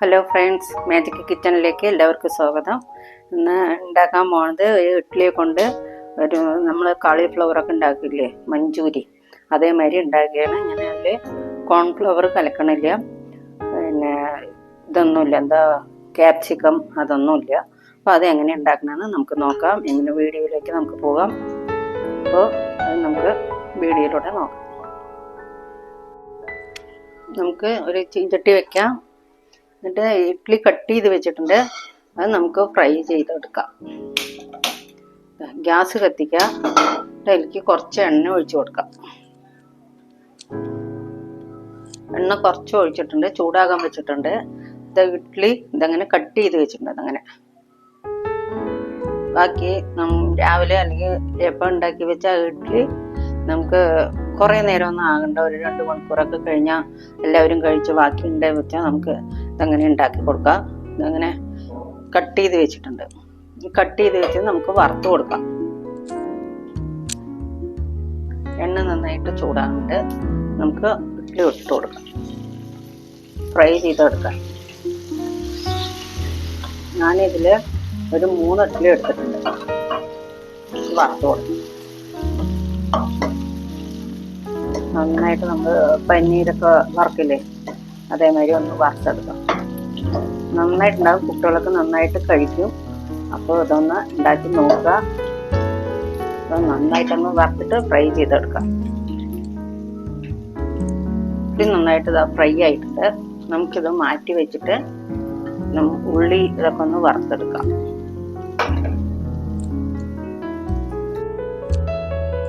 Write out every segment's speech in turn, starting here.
Hello friends magic കിച്ചണിലേക്ക് എല്ലാവർക്കും സ്വാഗതം. ഇന്ന് ഉണ്ടാക്കാൻ പോണത് ഒരു ഇഡ്ഡലിയെ കൊണ്ട് ഒരു നമ്മൾ കാളിഫ്ലവറൊക്കെ ഉണ്ടാക്കില്ലേ മഞ്ചൂരി. അതേമാതിരി ഉണ്ടാക്കിയാണ്. ഞാൻ അതിൽ കോൺഫ്ലവർ കലക്കണില്ല. പിന്നെ ഇതൊന്നുമില്ല. എന്താ ക്യാപ്സിക്കം അതൊന്നുമില്ല. അപ്പോൾ അത് എങ്ങനെ ഉണ്ടാക്കണമെന്ന് നമുക്ക് നോക്കാം. എങ്ങനെ വീഡിയോയിലേക്ക് നമുക്ക് പോകാം. അപ്പോൾ അത് നമുക്ക് വീഡിയോയിലൂടെ നോക്കാം. നമുക്ക് ഒരു ചീഞ്ചട്ടി വെക്കാം. എന്നിട്ട് ഇഡ്ഡലി കട്ട് ചെയ്ത് വെച്ചിട്ടുണ്ട്. അത് നമുക്ക് ഫ്രൈ ചെയ്തെടുക്കാം. ഗ്യാസ് കത്തിക്കുക അതിലേക്ക് കുറച്ച് എണ്ണ ഒഴിച്ചു കൊടുക്കാം. എണ്ണ കുറച്ച് ഒഴിച്ചിട്ടുണ്ട്. ചൂടാകാൻ വെച്ചിട്ടുണ്ട്. ഇത് ഇഡ്ഡലി ഇതങ്ങനെ കട്ട് ചെയ്ത് വെച്ചിട്ടുണ്ട് അതങ്ങനെ. ബാക്കി രാവിലെ അല്ലെങ്കിൽ എപ്പോൾ ഉണ്ടാക്കി വെച്ച ഇഡ്ഡലി നമുക്ക് കുറേ നേരം ഒന്നും ആകണ്ട. ഒരു രണ്ട് മണിക്കൂറൊക്കെ കഴിഞ്ഞാൽ എല്ലാവരും കഴിച്ച് ബാക്കി ഉണ്ടായി വെച്ചാൽ നമുക്ക് ഇതങ്ങനെ ഉണ്ടാക്കി കൊടുക്കാം. ഇതങ്ങനെ കട്ട് ചെയ്ത് വെച്ചിട്ടുണ്ട്. കട്ട് ചെയ്ത് വെച്ച് നമുക്ക് വറുത്ത് കൊടുക്കാം. എണ്ണ നന്നായിട്ട് ചൂടാകുന്നുണ്ട് നമുക്ക് ഇഡ്ഡലി ഇട്ട് കൊടുക്കാം. ഫ്രൈ ചെയ്തെടുക്കാം. ഞാനിതിൽ ഒരു മൂന്ന് ഇഡ്ഡലി എടുത്തിട്ടുണ്ട്. വറുത്ത് കൊടുക്കാം. നന്നായിട്ട് നമ്മൾ പനീരൊക്കെ വറക്കില്ലേ? അതേമാതിരി ഒന്ന് വറുത്തെടുക്കാം. നന്നായിട്ടുണ്ടാകും കുട്ടികളൊക്കെ നന്നായിട്ട് കഴിക്കും. അപ്പോൾ ഇതൊന്ന് ഉണ്ടാക്കി നോക്കുക. അപ്പോൾ നന്നായിട്ടൊന്ന് വറുത്തിട്ട് ഫ്രൈ ചെയ്തെടുക്കാം. ഇത് നന്നായിട്ട് ഇതാ ഫ്രൈ ആയിട്ടുണ്ട്. നമുക്കിത് മാറ്റി വെച്ചിട്ട് ഉള്ളി ഇതൊക്കെ ഒന്ന് വറുത്തെടുക്കാം.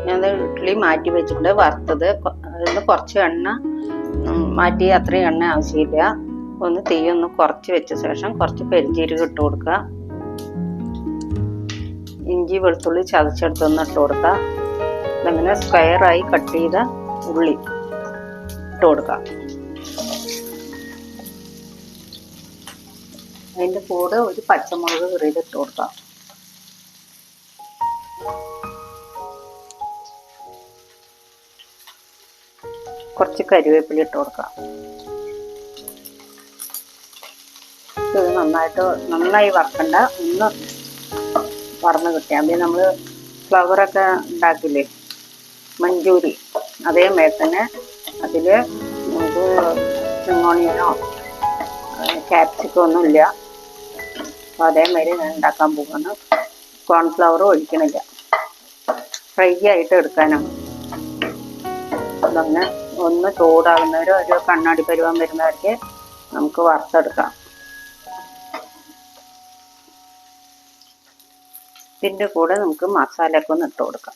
ഞാൻ ഇഡ്ഡലി മാറ്റി വെച്ചിട്ടുണ്ട് വറുത്തത്. കുറച്ച് എണ്ണ മാറ്റി അത്രയും എണ്ണ ആവശ്യമില്ല. ഒന്ന് തീ ഒന്ന് കുറച്ച് വെച്ച ശേഷം കുറച്ച് പെരിഞ്ചീരകം ഇട്ട് കൊടുക്കുക. ഇഞ്ചി വെളുത്തുള്ളി ചതച്ചെടുത്തൊന്ന് ഇട്ട് കൊടുക്കുക. അതങ്ങനെ സ്ക്വയറായി കട്ട് ചെയ്ത ഉള്ളി ഇട്ട് കൊടുക്കുക. അതിന്റെ കൂടെ ഒരു പച്ചമുളക് കറിയിൽ ഇട്ട് കൊടുക്കാം കുറച്ച് കരിവേപ്പില ഇട്ട് കൊടുക്കാം ഇത് നന്നായിട്ട് നന്നായി വറക്കണ്ട. ഒന്ന് വറന്ന് കിട്ടിയാൽ മതി. നമ്മൾ ഫ്ലവറൊക്കെ ഉണ്ടാക്കില്ലേ? മഞ്ചൂരി. അതേ തന്നെ അതിൽ നമുക്ക് ചിങ്ങോണിയനോ ക്യാപ്സിക്കോ ഒന്നുമില്ല അപ്പോൾ അതേമാതിരി ഞാൻ ഉണ്ടാക്കാൻ പോകുന്നു കോൺഫ്ലവർ ഒഴിക്കണില്ല. ഫ്രൈ ആയിട്ട് എടുക്കാനാണ്. അതങ്ങനെ ഒന്ന് ചൂടാകുന്നവരോ ഒരു കണ്ണാടി പരുവം വരുന്നവർക്ക് നമുക്ക് വറുത്തെടുക്കാം. ഇതിന്റെ കൂടെ നമുക്ക് മസാലയൊക്കെ ഒന്ന് ഇട്ട് കൊടുക്കാം.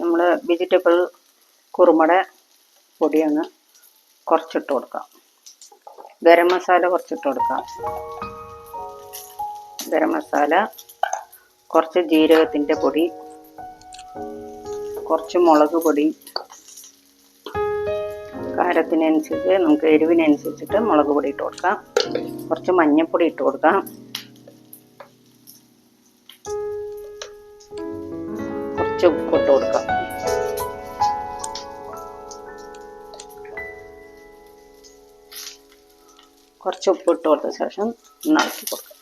നമ്മൾ വെജിറ്റബിൾ കുറുമയുടെ പൊടിയൊന്ന് കുറച്ചിട്ട് കൊടുക്കാം. ഗരം മസാല കുറച്ചിട്ട് കൊടുക്കാം. ഗരം മസാല കുറച്ച് ജീരകത്തിന്റെ പൊടി. കുറച്ച് മുളക് പൊടി കാരത്തിനനുസരിച്ച് നമുക്ക് എരിവിനനുസരിച്ചിട്ട് മുളക് പൊടി ഇട്ട് കൊടുക്കാം. കുറച്ച് മഞ്ഞൾപ്പൊടി ഇട്ട് കൊടുക്കാം. കുറച്ച് ഉപ്പ് ഇട്ട് കൊടുക്കാം. കുറച്ച് ഉപ്പ് ഇട്ട് കൊടുത്ത ശേഷം ഇളക്കി കൊടുക്കാം.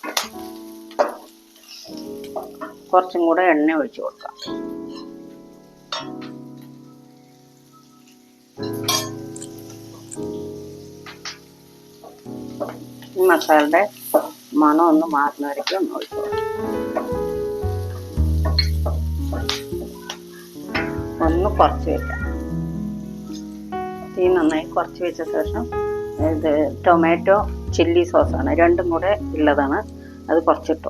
കുറച്ചും കൂടെ എണ്ണ ഒഴിച്ച് കൊടുക്കാം. മസാലയുടെ മണം ഒന്ന് മാറുന്ന വരയ്ക്കും ഒന്ന് കുറച്ച് വെക്കാം. തീ നന്നായി കുറച്ച് വെച്ച ശേഷം ഇത് ടൊമാറ്റോ ചില്ലി സോസാണ്. രണ്ടും കൂടെ ഉള്ളതാണ്. അത് കുറച്ചിട്ട്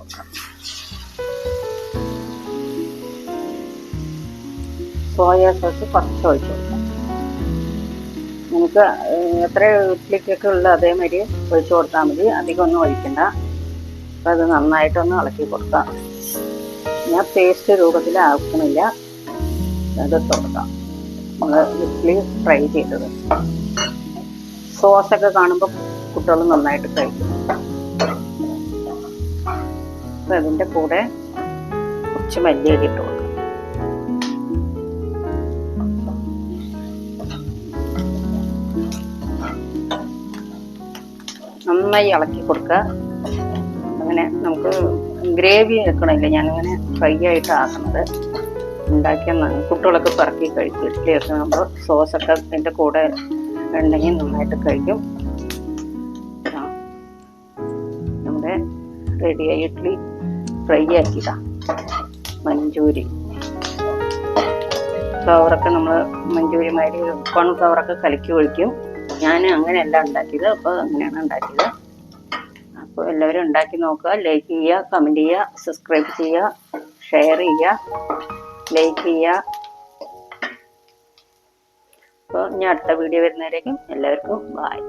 സോയ സോസ് കുറച്ച് ഒഴിച്ചു കൊടുക്കാം. നമുക്ക് എത്ര ഇഡ്ലിക്കൊക്കെ ഉള്ള അതേമാതിരി ഒഴിച്ചു കൊടുത്താൽ മതി. അധികം ഒന്നും ഒഴിക്കണ്ട. അപ്പം അത് നന്നായിട്ടൊന്ന് ഇളക്കി കൊടുക്കാം. ഞാൻ പേസ്റ്റ് രൂപത്തിൽ ആക്കണില്ല അത് കൊടുക്കാം. നമ്മൾ ഇഡ്ഡലി ഫ്രൈ ചെയ്തത്. സോസൊക്കെ കാണുമ്പോൾ കുട്ടികൾ നന്നായിട്ട് കഴിക്കും. അപ്പം അതിന്റെ കൂടെ കുറച്ച് മല്ലിയൊക്കെ ഇട്ട് കൊടുക്കാം. നന്നായി ഇളക്കി കൊടുക്കുക. അങ്ങനെ നമുക്ക് ഗ്രേവി വെക്കണമില്ല ഞാനിങ്ങനെ ഫ്രൈ ആയിട്ട് ആക്കുന്നത്. ഉണ്ടാക്കിയ കുട്ടികളൊക്കെ പറക്കി കഴിക്കും. ഇഡ്ഡലിയൊക്കെ നമ്മൾ സോസൊക്കെ അതിന്റെ കൂടെ ഉണ്ടെങ്കിൽ നന്നായിട്ട് കഴിക്കും. നമ്മുടെ റെഡിയായി ഇഡ്ഡലി ഫ്രൈ ആക്കിയതാ. മഞ്ചൂരി. ഫ്ലവറൊക്കെ നമ്മൾ മഞ്ചൂരി മാതിരി കോൺഫ്ലവറൊക്കെ കലക്കി ഒഴിക്കും. ഞാൻ അങ്ങനെയല്ല ഉണ്ടാക്കിയത് അപ്പോൾ അങ്ങനെയാണ് ഉണ്ടാക്കിയത്. അപ്പോൾ എല്ലാവരും ഉണ്ടാക്കി നോക്കുക ലൈക്ക് ചെയ്യുക കമന്റ് ചെയ്യുക സബ്സ്ക്രൈബ് ചെയ്യുക ഷെയർ ചെയ്യുക ലൈക്ക് ചെയ്യുക. അപ്പോൾ ഞാൻ അടുത്ത വീഡിയോ വരുന്നവരേക്കും എല്ലാവർക്കും ബായ്